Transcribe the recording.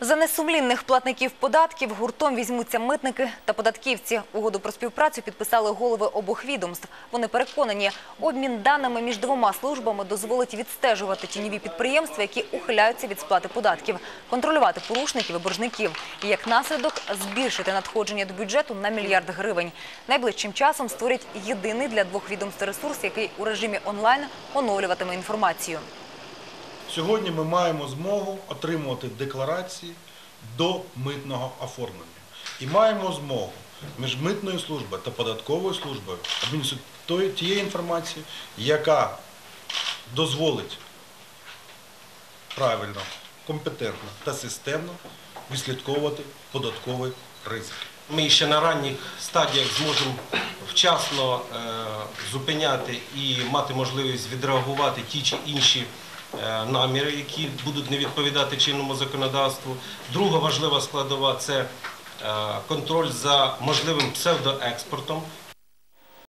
За несумлінних платників податків гуртом візьмуться митники та податківці. Угоду про співпрацю підписали голови обох відомств. Вони переконані, обмін даними між двома службами дозволить відстежувати тіньові підприємства, які ухиляються від сплати податків, контролювати порушників і боржників. І як наслідок збільшити надходження до бюджету на мільярд гривень. Найближчим часом створять єдиний для двох відомств ресурс, який у режимі онлайн оновлюватиме інформацію. Сьогодні ми маємо змогу отримувати декларації до митного оформлення. І маємо змогу між митною службою та податковою службою обмінюватися тої- тією інформацією, яка дозволить правильно, компетентно та системно відслідковувати податковий ризик. Ми ще на ранніх стадіях зможемо вчасно е, зупиняти і мати можливість відреагувати ті чи інші наміри, які будуть не відповідати чинному законодавству. Друга важлива складова це е, контроль за можливим псевдоекспортом,